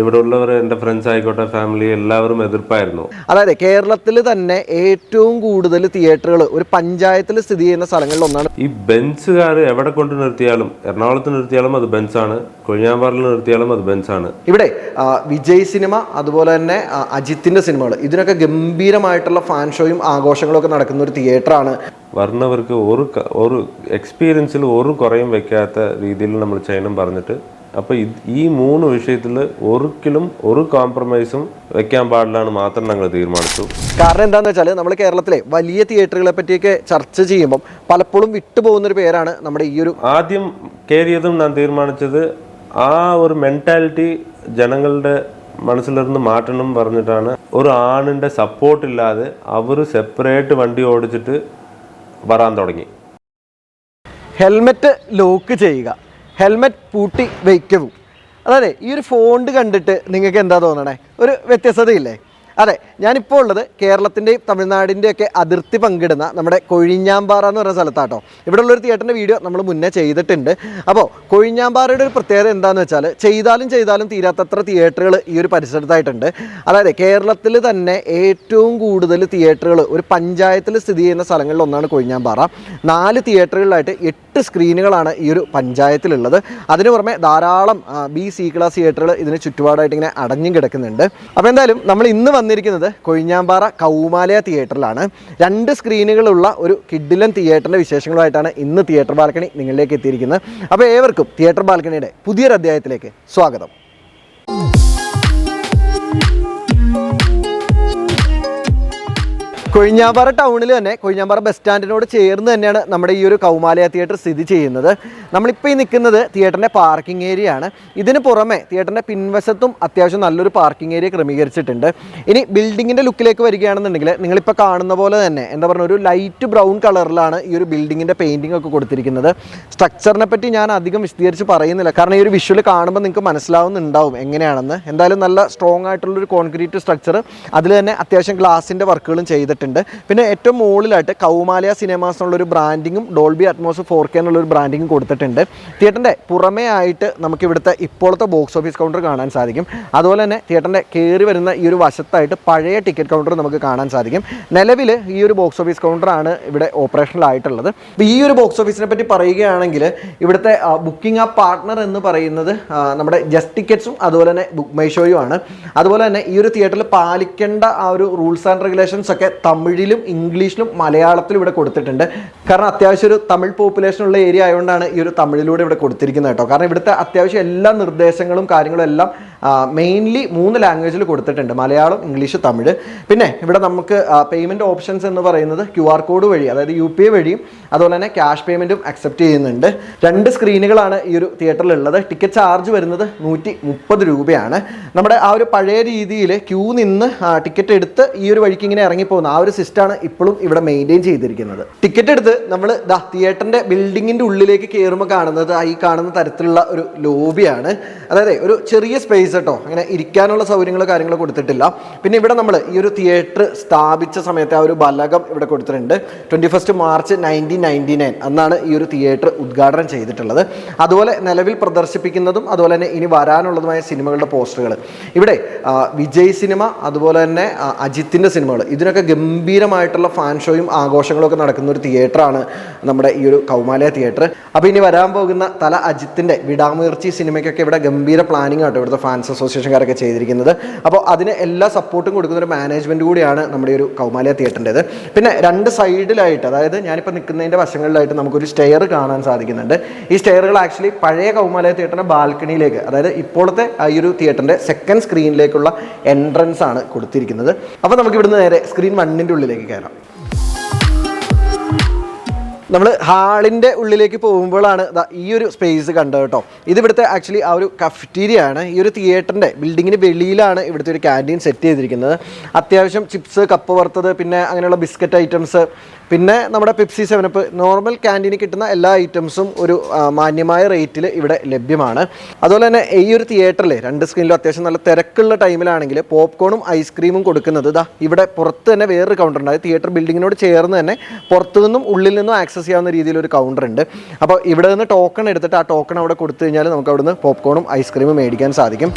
ഇവിടെ ഉള്ളവർ എന്റെ ഫ്രണ്ട്സ് ആയിക്കോട്ടെ ഫാമിലി എല്ലാവരും എതിർപ്പായിരുന്നു. അതായത് കേരളത്തിൽ തന്നെ ഏറ്റവും കൂടുതൽ തിയേറ്ററുകൾ ഒരു പഞ്ചായത്തിൽ സ്ഥിതി ചെയ്യുന്ന സ്ഥലങ്ങളിൽ ഒന്നാണ് ഈ ബെഞ്ചുകാർ എവിടെ കൊണ്ട് നിർത്തിയാലും എറണാകുളത്ത് നിർത്തിയാലും അത് ബെഞ്ചാണ് കൊഴിഞ്ഞാമ്പാറിൽ നിർത്തിയാലും അത് ബെഞ്ചാണ് ഇവിടെ വിജയ് സിനിമ അതുപോലെ തന്നെ അജിത്തിന്റെ സിനിമകൾ ഇതിനൊക്കെ ഗംഭീരമായിട്ടുള്ള ഫാൻ ഷോയും ആഘോഷങ്ങളും ഒക്കെ നടക്കുന്ന ഒരു തിയേറ്ററാണ് വരുന്നവർക്ക് ഒരു ഒരു എക്സ്പീരിയൻസിൽ ഒരു കുറയും വെക്കാത്ത രീതിയിൽ നമ്മൾ ചെയ്യണം പറഞ്ഞിട്ട് അപ്പോൾ ഈ മൂന്ന് വിഷയത്തിൽ ഒരിക്കലും ഒരു കോംപ്രമൈസും വെക്കാൻ പാടില്ലാണ് മാത്രം ഞങ്ങൾ തീരുമാനിച്ചു. കാരണം എന്താണെന്ന് വെച്ചാൽ നമ്മൾ കേരളത്തിലെ വലിയ തിയേറ്ററുകളെ പറ്റിയൊക്കെ ചർച്ച ചെയ്യുമ്പം പലപ്പോഴും വിട്ടുപോകുന്ന ഒരു പേരാണ് നമ്മുടെ ഈ ഒരു ആദ്യം കയറിയതും ഞാൻ തീരുമാനിച്ചത് ആ ഒരു മെന്റാലിറ്റി ജനങ്ങളുടെ മനസ്സിലിരുന്ന് മാറ്റണം പറഞ്ഞിട്ടാണ്. ഒരു ആണിന്റെ സപ്പോർട്ട് ഇല്ലാതെ അവർ സെപ്പറേറ്റ് വണ്ടി ഓടിച്ചിട്ട് വരാൻ തുടങ്ങി. ഹെൽമെറ്റ് ലോക്ക് ചെയ്യുക. ഹെൽമെറ്റ് പൂട്ടി വയ്ക്കവും അതെ ഈ ഒരു ഫോണ്ട് കണ്ടിട്ട് നിങ്ങൾക്ക് എന്താ തോന്നണേ? ഒരു വ്യത്യസ്തതയില്ലേ? അതെ ഞാനിപ്പോൾ ഉള്ളത് കേരളത്തിന്റെയും തമിഴ്നാടിന്റെയൊക്കെ അതിർത്തി പങ്കിടുന്ന നമ്മുടെ കൊഴിഞ്ഞാമ്പാറ എന്ന് പറയുന്ന സ്ഥലത്താട്ടോ. ഇവിടെ ഉള്ളൊരു തിയേറ്ററിന്റെ വീഡിയോ നമ്മൾ മുന്നേ ചെയ്തിട്ടുണ്ട്. അപ്പോൾ കൊഴിഞ്ഞാമ്പാറയുടെ ഒരു പ്രത്യേകത എന്താണെന്ന് വെച്ചാൽ ചെയ്താലും ചെയ്താലും തീരാത്തത്ര തിയേറ്ററുകൾ ഈ ഒരു പരിസരത്തായിട്ടുണ്ട്. അതായത് കേരളത്തിൽ തന്നെ ഏറ്റവും കൂടുതൽ തിയേറ്ററുകൾ ഒരു പഞ്ചായത്തിൽ സ്ഥിതി ചെയ്യുന്ന സ്ഥലങ്ങളിൽ ഒന്നാണ് കൊഴിഞ്ഞാമ്പാറ. നാല് തിയേറ്ററുകളിലായിട്ട് എട്ട് സ്ക്രീനുകളാണ് ഈ ഒരു പഞ്ചായത്തിലുള്ളത്. അതിനു പുറമെ ധാരാളം ബി സി ക്ലാസ് തിയേറ്ററുകൾ ഇതിന് ചുറ്റുപാടായിട്ട് ഇങ്ങനെ അടഞ്ഞും കിടക്കുന്നുണ്ട് അപ്പോൾ എന്തായാലും നമ്മൾ ഇന്ന് വന്നിരിക്കുന്നത് കൊഴിഞ്ഞാമ്പാറ കൗമാലയ തിയേറ്ററിലാണ്. രണ്ട് സ്ക്രീനുകളുള്ള ഒരു കിഡിലൻ തിയേറ്ററിന്റെ വിശേഷങ്ങളുമായിട്ടാണ് ഇന്ന് തിയേറ്റർ ബാൽക്കണി നിങ്ങളിലേക്ക് എത്തിയിരിക്കുന്നത്. അപ്പോൾ ഏവർക്കും തിയേറ്റർ ബാൽക്കണിയുടെ പുതിയൊരു അധ്യായത്തിലേക്ക് സ്വാഗതം. കൊഴിഞ്ഞാമ്പാറ ടൗണിൽ തന്നെ കൊഴിഞ്ഞാമ്പാറ ബസ് സ്റ്റാൻഡിനോട് ചേർന്ന് തന്നെയാണ് നമ്മുടെ ഈ ഒരു കൗമാലയ തിയേറ്റർ സ്ഥിതി ചെയ്യുന്നത്. നമ്മളിപ്പോൾ ഈ നിൽക്കുന്നത് തിയേറ്ററിന്റെ പാർക്കിംഗ് ഏരിയ ആണ്. ഇതിന് പുറമെ തിയേറ്ററിന്റെ പിൻവശത്തും അത്യാവശ്യം നല്ലൊരു പാർക്കിംഗ് ഏരിയ ക്രമീകരിച്ചിട്ടുണ്ട്. ഇനി ബിൽഡിങ്ങിന്റെ ലുക്കിലേക്ക് വരികയാണെന്നുണ്ടെങ്കിൽ നിങ്ങളിപ്പോൾ കാണുന്ന പോലെ തന്നെ എന്താ പറയുക ഒരു ലൈറ്റ് ബ്രൗൺ കളറിലാണ് ഈ ഒരു ബിൽഡിങ്ങിന്റെ പെയിന്റിംഗ് ഒക്കെ കൊടുത്തിരിക്കുന്നത്. സ്ട്രക്ചറിനെ പറ്റി ഞാൻ അധികം വിശദീകരിച്ച് പറയുന്നില്ല. കാരണം ഈ ഒരു വിഷ്വൽ കാണുമ്പോൾ നിങ്ങൾക്ക് മനസ്സിലാവുന്നുണ്ടാവും എങ്ങനെയാണെന്ന്. എന്തായാലും നല്ല സ്ട്രോങ് ആയിട്ടുള്ളൊരു കോൺക്രീറ്റ് സ്ട്രക്ചർ അതിൽ തന്നെ അത്യാവശ്യം ഗ്ലാസിന്റെ വർക്കുകളും ചെയ്തിട്ടുണ്ട്. പിന്നെ ഏറ്റവും മുകളിലായിട്ട് കൗമാലയ സിനിമാസ് എന്നുള്ളൊരു ബ്രാൻഡിങ്ങും ഡോൾബി അറ്റ്മോസ് ഫോർ കെ എന്നുള്ളൊരു ബ്രാൻഡിങ്ങും കൊടുത്തിട്ടുണ്ട്. തിയേറ്ററിന്റെ പുറമേ ആയിട്ട് നമുക്ക് ഇവിടുത്തെ ഇപ്പോഴത്തെ ബോക്സ് ഓഫീസ് കൗണ്ടർ കാണാൻ സാധിക്കും. അതുപോലെ തന്നെ തിയേറ്ററിന്റെ കയറി വരുന്ന ഈ ഒരു വശത്തായിട്ട് പഴയ ടിക്കറ്റ് കൗണ്ടർ നമുക്ക് കാണാൻ സാധിക്കും. നിലവിൽ ഈ ഒരു ബോക്സ് ഓഫീസ് കൗണ്ടറാണ് ഇവിടെ ഓപ്പറേഷനിലായിട്ടുള്ളത്. അപ്പോൾ ഈ ഒരു ബോക്സ് ഓഫീസിനെ പറ്റി പറയുകയാണെങ്കിൽ ഇവിടുത്തെ ബുക്കിംഗ് ആ പാർട്ട്ണർ എന്ന് പറയുന്നത് നമ്മുടെ ജസ്റ്റ് ടിക്കറ്റ്സും അതുപോലെ തന്നെ ബുക്ക് മൈ ആണ്. അതുപോലെ തന്നെ ഈ ഒരു തിയേറ്ററിൽ പാലിക്കേണ്ട ആ ഒരു റൂൾസ് ആൻഡ് റെഗുലേഷൻസ് ഒക്കെ തമിഴിലും ഇംഗ്ലീഷിലും മലയാളത്തിലും ഇവിടെ കൊടുത്തിട്ടുണ്ട്. കാരണം അത്യാവശ്യം ഒരു തമിഴ് പോപ്പുലേഷൻ ഉള്ള ഏരിയ ആയതുകൊണ്ടാണ് ഈ ഒരു തമിഴിലൂടെ ഇവിടെ കൊടുത്തിരിക്കുന്നത് കേട്ടോ. കാരണം ഇവിടുത്തെ അത്യാവശ്യം എല്ലാ നിർദ്ദേശങ്ങളും കാര്യങ്ങളും എല്ലാം മെയിൻലി മൂന്ന് ലാംഗ്വേജിൽ കൊടുത്തിട്ടുണ്ട്. മലയാളം ഇംഗ്ലീഷ് തമിഴ്. പിന്നെ ഇവിടെ നമുക്ക് പേയ്മെന്റ് ഓപ്ഷൻസ് എന്ന് പറയുന്നത് ക്യു ആർ കോഡ് വഴി അതായത് യു പി ഐ വഴിയും അതുപോലെ തന്നെ ക്യാഷ് പേയ്മെന്റും അക്സെപ്റ്റ് ചെയ്യുന്നുണ്ട്. രണ്ട് സ്ക്രീനുകളാണ് ഈ ഒരു തിയേറ്ററിൽ ഉള്ളത്. ടിക്കറ്റ് ചാർജ് വരുന്നത് നൂറ്റി മുപ്പത് രൂപയാണ്. നമ്മുടെ ആ ഒരു പഴയ രീതിയിൽ ക്യൂ നിന്ന് ടിക്കറ്റ് എടുത്ത് ഈ ഒരു വഴിക്ക് ഇങ്ങനെ ഇറങ്ങിപ്പോകുന്ന ആ ഒരു സിസ്റ്റമാണ് ഇപ്പോഴും ഇവിടെ മെയിന്റെയിൻ ചെയ്തിരിക്കുന്നത്. ടിക്കറ്റ് എടുത്ത് നമ്മൾ ദാ തിയേറ്ററിന്റെ ബിൽഡിങ്ങിന്റെ ഉള്ളിലേക്ക് കയറുമ്പോൾ കാണുന്നത് ഈ കാണുന്ന തരത്തിലുള്ള ഒരു ലോബിയാണ് അതായത് ഒരു ചെറിയ സ്പേസ് കേട്ടോ അങ്ങനെ ഇരിക്കാനുള്ള സൗകര്യങ്ങൾ കാര്യങ്ങൾ കൊടുത്തിട്ടില്ല. പിന്നെ ഇവിടെ നമ്മൾ ഈ ഒരു തിയേറ്റർ സ്ഥാപിച്ച സമയത്ത് ആ ഒരു ബലകം ഇവിടെ കൊടുത്തിട്ടുണ്ട്. Twenty first March nineteen ninety nine അന്നാണ് ഈ ഒരു തിയേറ്റർ ഉദ്ഘാടനം ചെയ്തിട്ടുള്ളത്. അതുപോലെ നിലവിൽ പ്രദർശിപ്പിക്കുന്നതും അതുപോലെ തന്നെ ഇനി വരാനുള്ളതുമായ സിനിമകളുടെ പോസ്റ്ററുകൾ. ഇവിടെ വിജയ് സിനിമ അതുപോലെ തന്നെ അജിത്തിന്റെ സിനിമകൾ. ഇതിനൊക്കെ ഗംഭീരമായിട്ടുള്ള ഫാൻ ഷോയും ആഘോഷങ്ങളും ഒക്കെ നടക്കുന്ന ഒരു തിയേറ്ററാണ് നമ്മുടെ ഈ ഒരു കൗമാലയ തിയേറ്റർ അപ്പോൾ ഇനി വരാൻ പോകുന്ന തല അജിത്തിന്റെ വിടാമുയർച്ചി സിനിമയ്ക്കൊക്കെ ഇവിടെ ഗംഭീര പ്ലാനിങ് ആട്ടോ ഇവിടുത്തെ ഫാൻസ് അസോസിയേഷൻകാരൊക്കെ ചെയ്തിരിക്കുന്നത്. അപ്പോൾ അതിന് എല്ലാ സപ്പോർട്ടും കൊടുക്കുന്ന ഒരു മാനേജ്മെന്റ് കൂടിയാണ് നമ്മുടെ ഒരു കൗമാലയ തിയേറ്ററിന്റെത്. പിന്നെ രണ്ട് സൈഡിലായിട്ട് അതായത് ഞാനിപ്പോൾ നിൽക്കുന്നതിന്റെ വശങ്ങളിലായിട്ട് നമുക്കൊരു സ്റ്റെയർ കാണാൻ സാധിക്കുന്നുണ്ട്. ഈ സ്റ്റെയറുകൾ ആക്ച്വലി പഴയ കൗമാലയ തിയേറ്ററിന്റെ ബാൽക്കണിയിലേക്ക് അതായത് ഇപ്പോഴത്തെ ഈ ഒരു തിയേറ്ററിന്റെ സെക്കൻഡ് സ്ക്രീനിലേക്കുള്ള എൻട്രൻസ് ആണ് കൊടുത്തിരിക്കുന്നത്. അപ്പോൾ നമുക്ക് ഇവിടുന്ന് നേരെ സ്ക്രീൻ വണ്ണിന്റെ ഉള്ളിലേക്ക് കയറാം. നമ്മൾ ഹാളിന്റെ ഉള്ളിലേക്ക് പോകുമ്പോഴാണ് ഈ ഒരു സ്പേസ് കണ്ടത് കേട്ടോ. ഇത് ആക്ച്വലി ആ ഒരു കഫറ്റീരിയ ആണ്. ഈ ഒരു തിയേറ്ററിന്റെ ബിൽഡിങ്ങിന് വെളിയിലാണ് ഇവിടുത്തെ ഒരു ക്യാന്റീൻ സെറ്റ് ചെയ്തിരിക്കുന്നത്. അത്യാവശ്യം ചിപ്സ് കപ്പ് വറുത്തത് പിന്നെ അങ്ങനെയുള്ള ബിസ്ക്കറ്റ് ഐറ്റംസ് പിന്നെ നമ്മുടെ പെപ്സി സെവനപ്പ് നോർമൽ ക്യാന്റീനിൽ കിട്ടുന്ന എല്ലാ ഐറ്റംസും ഒരു മാന്യമായ റേറ്റിൽ ഇവിടെ ലഭ്യമാണ്. അതുപോലെ തന്നെ ഈ ഒരു തിയേറ്ററിൽ രണ്ട് സ്ക്രീനിലും അത്യാവശ്യം നല്ല തിരക്കുള്ള ടൈമിലാണെങ്കിൽ പോപ്കോണും ഐസ്ക്രീമും കൊടുക്കുന്നത് ഇതാ ഇവിടെ പുറത്ത് തന്നെ വേറൊരു കൗണ്ടർ ഉണ്ട്. തിയേറ്റർ ബിൽഡിങ്ങിനോട് ചേർന്ന് തന്നെ പുറത്തു നിന്നും ഉള്ളിൽ നിന്നും ആക്സസ് ചെയ്യാവുന്ന രീതിയിൽ ഒരു കൗണ്ടർ ഉണ്ട്. അപ്പോൾ ഇവിടെ നിന്ന് ടോക്കൺ എടുത്തിട്ട് ആ ടോക്കൺ അവിടെ കൊടുത്തു കഴിഞ്ഞാൽ നമുക്ക് അവിടുന്ന് പോപ്കോണും ഐസ്ക്രീമും മേടിക്കാൻ സാധിക്കും.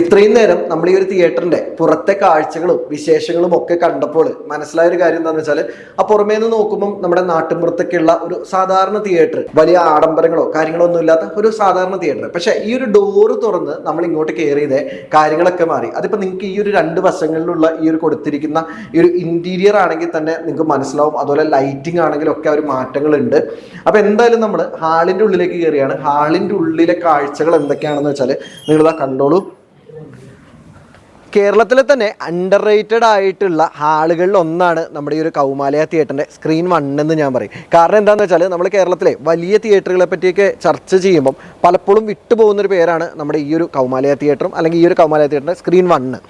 ഇത്രയും നേരം നമ്മൾ ഈ ഒരു തിയേറ്ററിന്റെ പുറത്തെ കാഴ്ചകളും വിശേഷങ്ങളും ഒക്കെ കണ്ടപ്പോൾ മനസ്സിലായ ഒരു കാര്യം എന്താണെന്ന് വെച്ചാൽ ആ പുറമേ നിന്ന് നോക്കുമ്പോൾ നമ്മുടെ നാട്ടിൻപുറത്തൊക്കെയുള്ള ഒരു സാധാരണ തിയേറ്റർ വലിയ ആഡംബരങ്ങളോ കാര്യങ്ങളോ ഒന്നും ഇല്ലാത്ത ഒരു സാധാരണ തിയേറ്റർ. പക്ഷെ ഈ ഒരു ഡോറ് തുറന്ന് നമ്മൾ ഇങ്ങോട്ട് കയറിയത് കാര്യങ്ങളൊക്കെ മാറി. അതിപ്പോൾ നിങ്ങൾക്ക് ഈ ഒരു രണ്ട് വശങ്ങളിലുള്ള ഈ ഒരു കൊടുത്തിരിക്കുന്ന ഈ ഒരു ഇന്റീരിയർ ആണെങ്കിൽ തന്നെ നിങ്ങൾക്ക് മനസ്സിലാവും. അതുപോലെ ലൈറ്റിംഗ് ആണെങ്കിലും ഒക്കെ ഒരു മാറ്റങ്ങളുണ്ട്. അപ്പൊ എന്തായാലും നമ്മൾ ഹാളിന്റെ ഉള്ളിലേക്ക് കയറിയാണ് ഹാളിന്റെ ഉള്ളിലെ കാഴ്ചകൾ എന്തൊക്കെയാണെന്ന് വെച്ചാൽ നിങ്ങളിതാ കണ്ടോളൂ. കേരളത്തിലെ തന്നെ അണ്ടർ റേറ്റഡ് ആയിട്ടുള്ള ഹാളുകളിൽ ഒന്നാണ് നമ്മുടെ ഈ ഒരു കൗമാലയ തിയേറ്ററിന്റെ സ്ക്രീൻ വൺ എന്ന് ഞാൻ പറയും. കാരണം എന്താണെന്ന് വെച്ചാൽ നമ്മൾ കേരളത്തിലെ വലിയ തിയേറ്ററുകളെ പറ്റിയൊക്കെ ചർച്ച ചെയ്യുമ്പം പലപ്പോഴും വിട്ടുപോകുന്നൊരു പേരാണ് നമ്മുടെ ഈ ഒരു കൗമാലയ തിയേറ്ററും അല്ലെങ്കിൽ ഈ ഒരു കൗമാലയ തിയേറ്ററിന്റെ സ്ക്രീൻ വണ്ണ്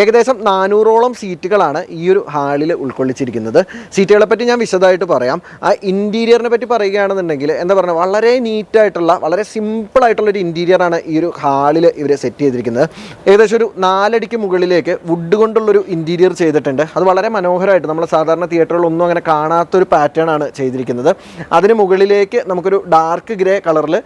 ഏകദേശം നാനൂറോളം സീറ്റുകളാണ് ഈ ഒരു ഹാളിൽ ഉൾക്കൊള്ളിച്ചിരിക്കുന്നത്. സീറ്റുകളെ പറ്റി ഞാൻ വിശദമായിട്ട് പറയാം. ആ ഇന്റീരിയറിനെ പറ്റി പറയുകയാണെന്നുണ്ടെങ്കിൽ എന്താ പറയുക വളരെ നീറ്റായിട്ടുള്ള വളരെ സിമ്പിളായിട്ടുള്ളൊരു ഇന്റീരിയറാണ് ഈ ഒരു ഹാളിൽ ഇവർ സെറ്റ് ചെയ്തിരിക്കുന്നത്. ഏകദേശം ഒരു നാലടിക്ക് മുകളിലേക്ക് വുഡ് കൊണ്ടുള്ളൊരു ഇന്റീരിയർ ചെയ്തിട്ടുണ്ട്. അത് വളരെ മനോഹരമായിട്ട് നമ്മൾ സാധാരണ തിയേറ്ററുകളൊന്നും അങ്ങനെ കാണാത്തൊരു പാറ്റേൺ ആണ് ചെയ്തിരിക്കുന്നത്. അതിന് മുകളിലേക്ക് നമുക്കൊരു ഡാർക്ക് ഗ്രേ കളറിൽ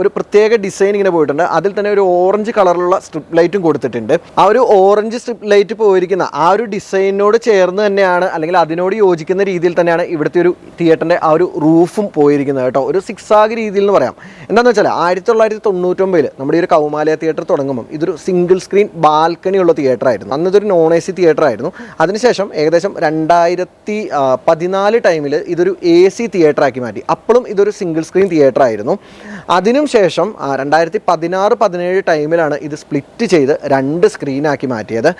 ഒരു പ്രത്യേക ഡിസൈൻ ഇങ്ങനെ പോയിട്ടുണ്ട്. അതിൽ തന്നെ ഒരു ഓറഞ്ച് കളറിലുള്ള സ്ട്രിപ്പ് ലൈറ്റും കൊടുത്തിട്ടുണ്ട്. ആ ഒരു ഓറഞ്ച് സ്ട്രിപ്പ് ലൈറ്റ് പോയിരിക്കുന്ന ആ ഒരു ഡിസൈനോട് ചേർന്ന് തന്നെയാണ് അല്ലെങ്കിൽ അതിനോട് യോജിക്കുന്ന രീതിയിൽ തന്നെയാണ് ഇവിടുത്തെ ഒരു തിയേറ്ററിന്റെ ആ ഒരു റൂഫും പോയിരിക്കുന്നത് കേട്ടോ. ഒരു സിക്സ് ആഗ് രീതിയിൽ എന്ന് പറയാം. എന്താണെന്ന് വെച്ചാൽ ആയിരത്തി തൊള്ളായിരത്തി തൊണ്ണൂറ്റൊമ്പതിൽ നമ്മുടെ ഈ ഒരു കൗമാലയ തിയേറ്റർ തുടങ്ങുമ്പോൾ ഇതൊരു സിംഗിൾ സ്ക്രീൻ ബാൽക്കണി ഉള്ള തിയേറ്റർ ആയിരുന്നു അന്ന് ഇതൊരു നോൺ എ സി തിയേറ്റർ ആയിരുന്നു അതിനുശേഷം ഏകദേശം രണ്ടായിരത്തി പതിനാല് ടൈമിൽ ഇതൊരു എ സി തിയേറ്റർ ആക്കി മാറ്റി. അപ്പോഴും ഇതൊരു സിംഗിൾ സ്ക്രീൻ തിയേറ്റർ ആയിരുന്നു അതിനും ശേഷം രണ്ടായിരത്തി പതിനാറ് പതിനേഴ് ടൈമിലാണ് ഇത് സ്പ്ലിറ്റ് ചെയ്ത് രണ്ട് സ്ക്രീനാക്കി മാറ്റിയത്.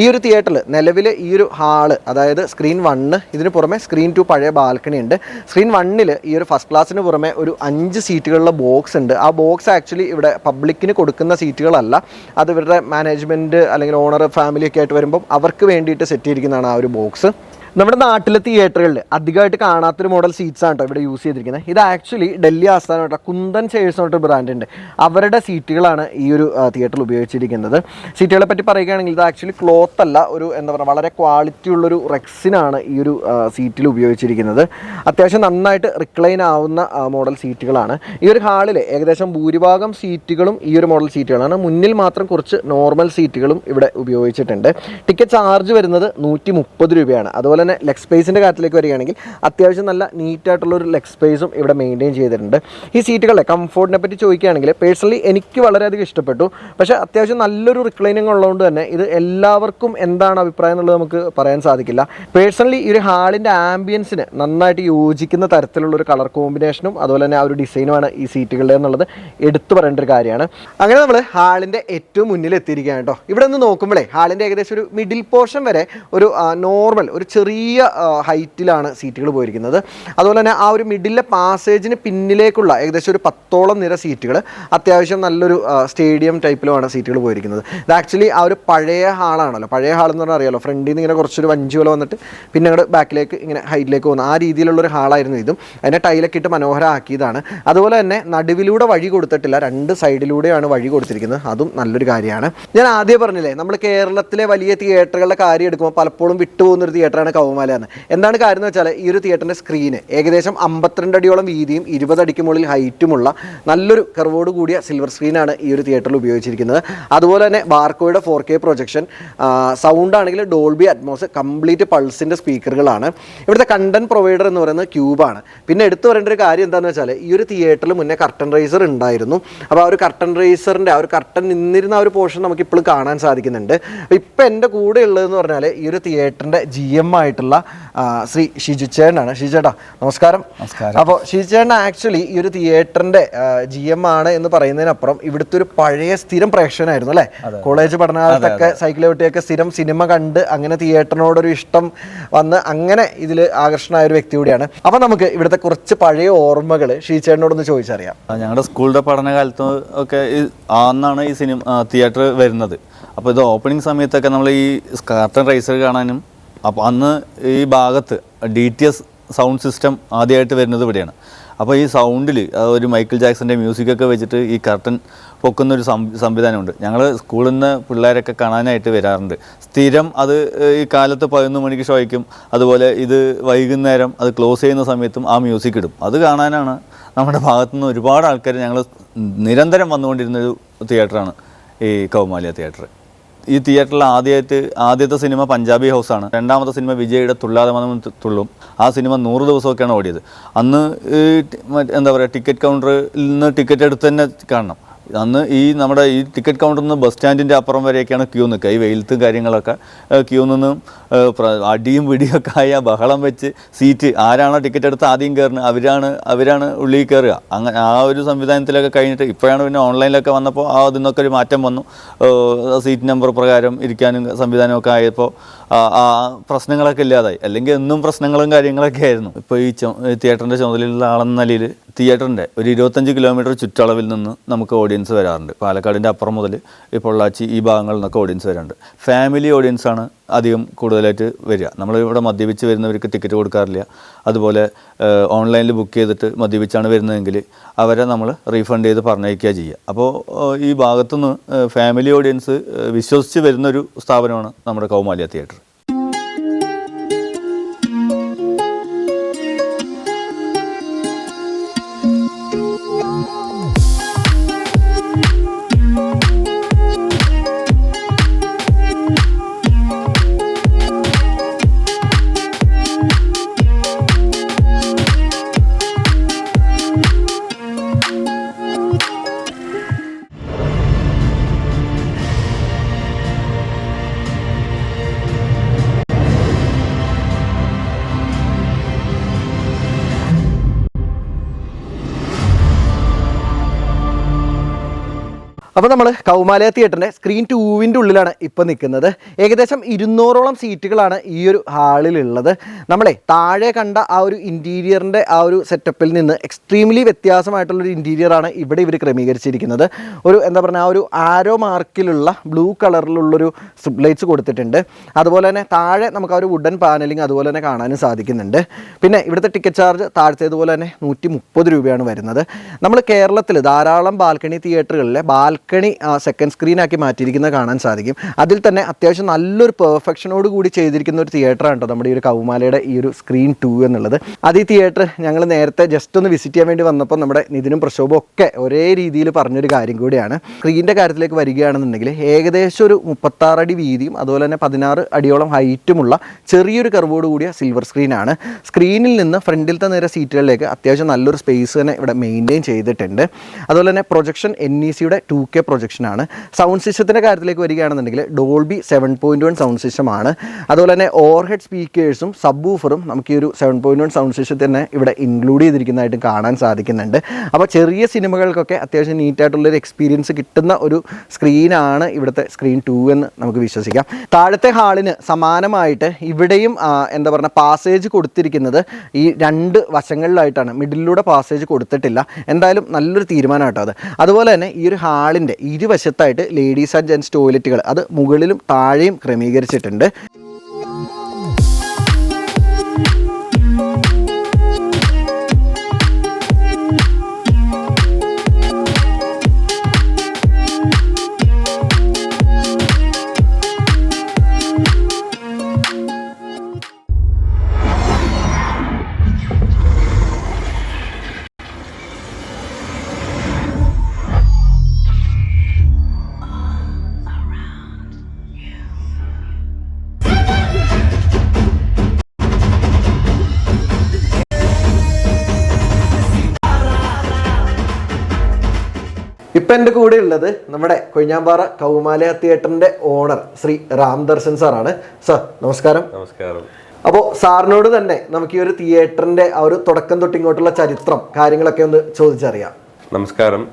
ഈ ഒരു തിയേറ്ററിൽ നിലവിൽ ഈ ഒരു ഹാൾ അതായത് സ്ക്രീൻ വണ്ണ് ഇതിന് പുറമെ സ്ക്രീൻ ടു പഴയ ബാൽക്കണി ഉണ്ട്. സ്ക്രീൻ വണ്ണിൽ ഈ ഒരു ഫസ്റ്റ് ക്ലാസ്സിന് പുറമെ ഒരു അഞ്ച് സീറ്റുകളുള്ള ബോക്സ് ഉണ്ട്. ആ ബോക്സ് ആക്ച്വലി ഇവിടെ പബ്ലിക്കിന് കൊടുക്കുന്ന സീറ്റുകളല്ല. അത് ഇവരുടെ മാനേജ്മെന്റ് അല്ലെങ്കിൽ ഓണർ ഫാമിലിയൊക്കെ ആയിട്ട് വരുമ്പം അവർക്ക് വേണ്ടിയിട്ട് സെറ്റ് ചെയ്തിരിക്കുന്നതാണ് ആ ഒരു ബോക്സ് നമ്മുടെ നാട്ടിലെ തിയേറ്ററുകളിൽ അധികമായിട്ട് കാണാത്തൊരു മോഡൽ സീറ്റ്സ് ആണ് കേട്ടോ ഇവിടെ യൂസ് ചെയ്തിരിക്കുന്നത് ഇത് ആക്ച്വലി ഡൽഹി ആസ്ഥാനമായിട്ട് കുന്തൻ ചെയേഴ്സ് പറഞ്ഞിട്ട് ബ്രാൻഡ് ഉണ്ട് അവരുടെ സീറ്റുകളാണ് ഈ ഒരു തിയേറ്ററിൽ ഉപയോഗിച്ചിരിക്കുന്നത്. സീറ്റുകളെ പറ്റി പറയുകയാണെങ്കിൽ ഇത് ആക്ച്വലി ക്ലോത്ത് അല്ല ഒരു എന്താ പറയുക വളരെ ക്വാളിറ്റി ഉള്ളൊരു റെക്സിനാണ് ഈ ഒരു സീറ്റിൽ ഉപയോഗിച്ചിരിക്കുന്നത്. അത്യാവശ്യം നന്നായിട്ട് റിക്ലൈൻ ആവുന്ന മോഡൽ സീറ്റുകളാണ് ഈ ഒരു ഹാളിൽ ഏകദേശം ഭൂരിഭാഗം സീറ്റുകളും ഈ ഒരു മോഡൽ സീറ്റുകളാണ് മുന്നിൽ മാത്രം കുറച്ച് നോർമൽ സീറ്റുകളും ഇവിടെ ഉപയോഗിച്ചിട്ടുണ്ട്. ടിക്കറ്റ് ചാർജ് വരുന്നത് നൂറ്റി രൂപയാണ്. അതുപോലെ തന്നെ ലെഗ് സ്പേസിന്റെ കാര്യത്തിലേക്ക് വരികയാണെങ്കിൽ അത്യാവശ്യം നല്ല നീറ്റായിട്ടുള്ള ഒരു ലെഗ് സ്പേസും ഇവിടെ മെയിന്റെയിൻ ചെയ്തിട്ടുണ്ട്. ഈ സീറ്റുകളെ കംഫോർട്ടിനെ പറ്റി ചോദിക്കുകയാണെങ്കിൽ പേഴ്സണലി എനിക്ക് വളരെയധികം ഇഷ്ടപ്പെട്ടു. പക്ഷേ അത്യാവശ്യം നല്ലൊരു റിക്ലൈനിങ് ഉള്ളതുകൊണ്ട് തന്നെ ഇത് എല്ലാവർക്കും എന്താണ് അഭിപ്രായം എന്നുള്ളത് നമുക്ക് പറയാൻ സാധിക്കില്ല. പേഴ്സണലി ഈ ഒരു ഹാളിന്റെ ആംബിയൻസിന് നന്നായിട്ട് യോജിക്കുന്ന തരത്തിലുള്ള ഒരു കളർ കോമ്പിനേഷനും അതുപോലെ തന്നെ ആ ഒരു ഡിസൈനുമാണ് ഈ സീറ്റുകളുടെ എന്നുള്ളത് എടുത്തു പറയേണ്ട ഒരു കാര്യമാണ്. അങ്ങനെ നമ്മൾ ഹാളിന്റെ ഏറ്റവും മുന്നിൽ എത്തിയിരിക്കുകയാണ് കേട്ടോ. ഇവിടെ നിന്ന് നോക്കുമ്പോഴേ ഹാളിന്റെ ഏകദേശം ഒരു മിഡിൽ പോർഷൻ വരെ ഒരു നോർമൽ ഒരു ചെറിയ ഹൈറ്റിലാണ് സീറ്റുകൾ പോയിരിക്കുന്നത്. അതുപോലെ തന്നെ ആ ഒരു മിഡിലെ പാസേജിന് പിന്നിലേക്കുള്ള ഏകദേശം ഒരു പത്തോളം നിര സീറ്റുകൾ അത്യാവശ്യം നല്ലൊരു സ്റ്റേഡിയം ടൈപ്പിലുമാണ് സീറ്റുകൾ പോയിരിക്കുന്നത്. ഇത് ആക്ച്വലി ആ ഒരു പഴയ ഹാളാണല്ലോ. പഴയ ഹാൾ എന്ന് പറഞ്ഞാൽ അറിയാലോ. ഫ്രണ്ടിൽ നിന്ന് ഇങ്ങനെ കുറച്ചൊരു വഞ്ചി പോലെ വന്നിട്ട് പിന്നെ അങ്ങോട്ട് ബാക്കിലേക്ക് ഇങ്ങനെ ഹൈറ്റിലേക്ക് പോകുന്ന. ആ രീതിയിലുള്ളൊരു ഹാളായിരുന്നു ഇതും. അതിനെ ടൈലൊക്കെ ഇട്ട് മനോഹരമാക്കിയതാണ് അതുപോലെ തന്നെ നടുവിലൂടെ വഴി കൊടുത്തിട്ടില്ല. രണ്ട് സൈഡിലൂടെയാണ് വഴി കൊടുത്തിരിക്കുന്നത്. അതും നല്ലൊരു കാര്യമാണ്. ഞാൻ ആദ്യം പറഞ്ഞില്ലേ നമ്മൾ കേരളത്തിലെ വലിയ തിയേറ്ററുകളുടെ കാര്യം എടുക്കുമ്പോൾ പലപ്പോഴും വിട്ടുപോകുന്ന ഒരു തിയേറ്ററാണ് കൗമാല എന്താണ് കാര്യം എന്ന് വെച്ചാൽ ഈ ഒരു തിയേറ്ററിന്റെ സ്ക്രീന് ഏകദേശം അമ്പത്തിരണ്ട് അടിയോളം വീതിയും ഇരുപത് അടിക്ക് മുകളിൽ ഹൈറ്റുമുള്ള നല്ലൊരു കർവോട് കൂടിയ സിൽവർ സ്ക്രീനാണ് ഈ ഒരു തിയേറ്ററിൽ ഉപയോഗിച്ചിരിക്കുന്നത്. അതുപോലെ തന്നെ ബാർക്കോയുടെ ഫോർ കെ പ്രൊജക്ഷൻ സൗണ്ട് ആണെങ്കിൽ ഡോൾബി അറ്റ്മോസ് കംപ്ലീറ്റ് പൾസിന്റെ സ്പീക്കറുകളാണ് ഇവിടുത്തെ കണ്ടന്റ് പ്രൊവൈഡർ എന്ന് പറയുന്നത് ക്യൂബാണ് പിന്നെ എടുത്തു പറയേണ്ട ഒരു കാര്യം എന്താണെന്ന് വെച്ചാൽ ഈ ഒരു തിയേറ്ററിൽ മുന്നേ കർട്ടൻ റൈസർ ഉണ്ടായിരുന്നു. അപ്പോൾ ആ ഒരു കർട്ടൻ റൈസറിന്റെ ആ ഒരു കർട്ടൻ നിന്നിരുന്ന ആ ഒരു പോർഷൻ നമുക്ക് ഇപ്പോഴും കാണാൻ സാധിക്കുന്നുണ്ട്. അപ്പോൾ ഇപ്പം എന്റെ കൂടെ ഉള്ളതെന്ന് പറഞ്ഞാൽ ഈ ഒരു തിയേറ്ററിന്റെ ജി എം ആയിട്ടുള്ള ശ്രീ ഷിജു ചേട്ടനാണ്. ഷിജു ചേട്ടാ നമസ്കാരം. നമസ്കാരം. അപ്പോൾ ഷിജു ചേട്ടൻ ആക്ച്വലി ഈ ഒരു തിയേറ്ററിന്റെ ജി എം ആണ് എന്ന് പറയുന്നതിനപ്പുറം ഇവിടുത്തെ ഒരു പഴയ സ്ഥിരം പ്രേക്ഷകനായിരുന്നു അല്ലേ? കോളേജ് പഠനകാലത്തൊക്കെ സൈക്കിൾ ചവിട്ടിയൊക്കെ സ്ഥിരം സിനിമ കണ്ട് അങ്ങനെ തിയേറ്ററിനോടൊരു ഇഷ്ടം വന്ന് അങ്ങനെ ഇതിൽ ആകർഷണമായ ഒരു വ്യക്തി കൂടിയാണ്. അപ്പോൾ നമുക്ക് ഇവിടുത്തെ കുറച്ച് പഴയ ഓർമ്മകൾ ഷീച്ചേട്ടനോടൊന്ന് ചോദിച്ചറിയാം. ഞങ്ങളുടെ സ്കൂളിന്റെ പഠനകാലത്ത് ഒക്കെ ആന്നാണ് ഈ സിനിമ തിയേറ്റർ വരുന്നത്. അപ്പോൾ ഇത് ഓപ്പണിംഗ് സമയത്തൊക്കെ നമ്മൾ ഈ സ്കാർട്ടൺ റൈസർ കാണാനും അപ്പോൾ അന്ന് ഈ ഭാഗത്ത് D T S sound system ആദ്യമായിട്ട് വരുന്നത് ഇവിടെയാണ്. അപ്പോൾ ഈ സൗണ്ടിൽ ഒരു മൈക്കിൾ ജാക്സന്റെ മ്യൂസിക്കൊക്കെ വെച്ചിട്ട് ഈ കർട്ടൻ പൊക്കുന്ന ഒരു സംവിധാനമുണ്ട്. ഞങ്ങൾ സ്കൂളിൽ നിന്ന് പിള്ളേരൊക്കെ കാണാനായിട്ട് വരാറുണ്ട്. സ്ഥിരം അത് ഈ കാലത്ത് പതിനൊന്ന് മണിക്ക് ഷോയ്ക്കും അതുപോലെ ഇത് വൈകുന്നേരം അത് ക്ലോസ് ചെയ്യുന്ന സമയത്തും ആ മ്യൂസിക് ഇടും. അത് കാണാനാണ് നമ്മുടെ ഭാഗത്തുനിന്ന് ഒരുപാട് ആൾക്കാർ ഞങ്ങൾ നിരന്തരം വന്നുകൊണ്ടിരുന്ന ഒരു തിയേറ്ററാണ് ഈ കൗമാലിയ തിയേറ്റർ ഈ തിയേറ്ററിൽ ആദ്യമായിട്ട് ആദ്യത്തെ സിനിമ പഞ്ചാബി ഹൗസാണ്. രണ്ടാമത്തെ സിനിമ വിജയുടെ തുള്ളാതെ മനം തുള്ളും. ആ സിനിമ നൂറ് ദിവസമൊക്കെയാണ് ഓടിയത്. അന്ന് എന്താ പറയുക ടിക്കറ്റ് കൗണ്ടറിൽ നിന്ന് ടിക്കറ്റ് എടുത്ത് തന്നെ കാണണം. അന്ന് ഈ നമ്മുടെ ഈ ടിക്കറ്റ് കൗണ്ടറിൽ നിന്ന് ബസ് സ്റ്റാൻഡിന്റെ അപ്പുറം വരെയൊക്കെയാണ് ക്യൂ നിൽക്കുക. ഈ വെയിലത്തും കാര്യങ്ങളൊക്കെ ക്യൂ നിന്ന് അടിയും പിടിയൊക്കെ ആയ ബഹളം വെച്ച് സീറ്റ് ആരാണോ ടിക്കറ്റ് എടുത്ത് ആദ്യം കയറുന്നത്? അവരാണ് അവരാണ് ഉള്ളിൽ കയറുക. അങ്ങനെ ആ ഒരു സംവിധാനത്തിലൊക്കെ കഴിഞ്ഞിട്ട് ഇപ്പോഴാണ് പിന്നെ ഓൺലൈനിലൊക്കെ വന്നപ്പോൾ ആ അതിൽ നിന്നൊക്കെ ഒരു മാറ്റം വന്നു. സീറ്റ് നമ്പർ പ്രകാരം ഇരിക്കാനും സംവിധാനമൊക്കെ ആയപ്പോൾ ആ- പ്രശ്നങ്ങളൊക്കെ ഇല്ലാതായി. അല്ലെങ്കിൽ എന്നും പ്രശ്നങ്ങളും കാര്യങ്ങളൊക്കെ ആയിരുന്നു. ഇപ്പോൾ ഈ തിയേറ്ററിന്റെ ചുമതലയുള്ള ആളെന്ന നിലയിൽ തിയേറ്ററിന്റെ ഒരു ഇരുപത്തഞ്ച് കിലോമീറ്റർ ചുറ്റളവിൽ നിന്ന് നമുക്ക് ഓഡിയൻസ് വരാറുണ്ട്. പാലക്കാടിന്റെ അപ്പുറം മുതൽ ഈ പൊള്ളാച്ചി ഈ ഭാഗങ്ങളിൽ നിന്നൊക്കെ ഓഡിയൻസ് വരാറുണ്ട്. ഫാമിലി ഓഡിയൻസാണ് അധികം കൂടുതലായിട്ട് വരിക. നമ്മളിവിടെ മദ്യപിച്ച് വരുന്നവർക്ക് ടിക്കറ്റ് കൊടുക്കാറില്ല. അതുപോലെ ഓൺലൈനിൽ ബുക്ക് ചെയ്തിട്ട് മദ്യപിച്ചാണ് വരുന്നതെങ്കിൽ അവരെ നമ്മൾ റീഫണ്ട് ചെയ്ത് പറഞ്ഞയക്കുക ചെയ്യുക. അപ്പോൾ ഈ ഭാഗത്തുനിന്ന് ഫാമിലി ഓഡിയൻസ് വിശ്വസിച്ച് വരുന്നൊരു സ്ഥാപനമാണ് നമ്മുടെ കൗമാലിയ തിയേറ്റർ അപ്പോൾ നമ്മൾ കൗമാലയ തിയേറ്ററിന്റെ സ്ക്രീൻ ടൂവിന്റെ ഉള്ളിലാണ് ഇപ്പോൾ നിൽക്കുന്നത് ഏകദേശം ഇരുന്നൂറോളം സീറ്റുകളാണ് ഈ ഒരു ഹാളിലുള്ളത് നമ്മളെ താഴെ കണ്ട ആ ഒരു ഇന്റീരിയറിന്റെ ആ ഒരു സെറ്റപ്പിൽ നിന്ന് എക്സ്ട്രീംലി വ്യത്യാസമായിട്ടുള്ളൊരു ഇന്റീരിയറാണ് ഇവിടെ ഇവർ ക്രമീകരിച്ചിരിക്കുന്നത്. ഒരു എന്താ പറയുക ആ ഒരു ആരോ മാർക്കിലുള്ള ബ്ലൂ കളറിലുള്ളൊരു സ്ട്രിപ്പ് ലൈറ്റ്സ് കൊടുത്തിട്ടുണ്ട്. അതുപോലെ തന്നെ താഴെ നമുക്ക് ആ ഒരു വുഡൻ പാനലിംഗ് അതുപോലെ തന്നെ കാണാനും സാധിക്കുന്നുണ്ട്. പിന്നെ ഇവിടുത്തെ ടിക്കറ്റ് ചാർജ് താഴത്തേതുപോലെ തന്നെ നൂറ്റി രൂപയാണ് വരുന്നത്. നമ്മൾ കേരളത്തിൽ ധാരാളം ബാൽക്കണി തിയേറ്ററുകളിലെ ബാൽക്കണി സെക്കൻഡ് സ്ക്രീനാക്കി മാറ്റിയിരിക്കുന്നത് കാണാൻ സാധിക്കും. അതിൽ തന്നെ അത്യാവശ്യം നല്ലൊരു പെർഫെക്ഷനോട് കൂടി ചെയ്തിരിക്കുന്ന ഒരു തിയേറ്ററാണ് കേട്ടോ നമ്മുടെ ഈ ഒരു കൗമാലയുടെ ഈ ഒരു സ്ക്രീൻ ടു എന്നുള്ളത്. അത് ഈ തിയേറ്റർ ഞങ്ങൾ നേരത്തെ ജസ്റ്റ് ഒന്ന് വിസിറ്റ് ചെയ്യാൻ വേണ്ടി വന്നപ്പോൾ നമ്മുടെ നിതിനും പ്രക്ഷോഭവും ഒക്കെ ഒരേ രീതിയിൽ പറഞ്ഞൊരു കാര്യം കൂടിയാണ്. സ്ക്രീനിന്റെ കാര്യത്തിലേക്ക് വരികയാണെന്നുണ്ടെങ്കിൽ ഏകദേശം ഒരു മുപ്പത്താറ് അടി വീതിയും അതുപോലെ തന്നെ പതിനാറ് അടിയോളം ഹൈറ്റുമുള്ള ചെറിയൊരു കർവോട് കൂടിയ സിൽവർ സ്ക്രീനാണ് സ്ക്രീനിൽ നിന്ന് ഫ്രണ്ടിലത്തെ നേരെ സീറ്റുകളിലേക്ക് അത്യാവശ്യം നല്ലൊരു സ്പേസ് തന്നെ ഇവിടെ മെയിന്റെയിൻ ചെയ്തിട്ടുണ്ട്. അതുപോലെ തന്നെ പ്രൊജക്ഷൻ എൻ ഇ സിയുടെ ടു കെ പ്രൊജക്ഷനാണ് സൗണ്ട് സിസ്റ്റത്തിന്റെ കാര്യത്തിലേക്ക് വരികയാണെന്നുണ്ടെങ്കിൽ Dolby seven point one sound സിസ്റ്റമാണ് അതുപോലെ തന്നെ ഓവർ ഹെഡ് സ്പീക്കേഴ്സും സബ് ഊഫറും നമുക്ക് ഈ ഒരു സെവൻ പോയിന്റ് വൺ സൗണ്ട് സിസ്റ്റത്തിൽ തന്നെ ഇവിടെ ഇൻക്ലൂഡ് ചെയ്തിരിക്കുന്നതായിട്ട് കാണാൻ സാധിക്കുന്നുണ്ട്. അപ്പോൾ ചെറിയ സിനിമകൾക്കൊക്കെ അത്യാവശ്യം നീറ്റായിട്ടുള്ളൊരു എക്സ്പീരിയൻസ് കിട്ടുന്ന ഒരു സ്ക്രീനാണ് ഇവിടുത്തെ സ്ക്രീൻ ടു എന്ന് നമുക്ക് വിശ്വസിക്കാം. താഴത്തെ ഹാളിന് സമാനമായിട്ട് ഇവിടെയും എന്താ പറയുക പാസേജ് കൊടുത്തിരിക്കുന്നത് ഈ രണ്ട് വശങ്ങളിലായിട്ടാണ്. മിഡിലൂടെ പാസേജ് കൊടുത്തിട്ടില്ല. എന്തായാലും നല്ലൊരു തീരുമാനം കേട്ടോ അത്. അതുപോലെ തന്നെ ഈ ഒരു ഹാളിന്റെ ഇരുവശത്തായിട്ട് ലേഡീസ് ആൻഡ് ജെൻസ് ടോയ്ലറ്റുകൾ. അത് മുകളിലും താഴെയും ക്രമീകരിച്ചിട്ടുണ്ട്. ഇപ്പം എന്റെ കൂടെ ഉള്ളത് നമ്മുടെ കൊഴിഞ്ഞാമ്പാറ കൗമാലയ തിയേറ്ററിന്റെ ഓണർ ശ്രീ രാം ദർശൻ സാറാണ്. സാർ നമസ്കാരം. നമസ്കാരം. അപ്പോൾ സാറിനോട് തന്നെ നമുക്ക് ഈ ഒരു തിയേറ്ററിന്റെ ആ ഒരു തുടക്കം തൊട്ടിങ്ങോട്ടുള്ള ചരിത്രം കാര്യങ്ങളൊക്കെ ഒന്ന് ചോദിച്ചറിയാം. നമസ്കാരം.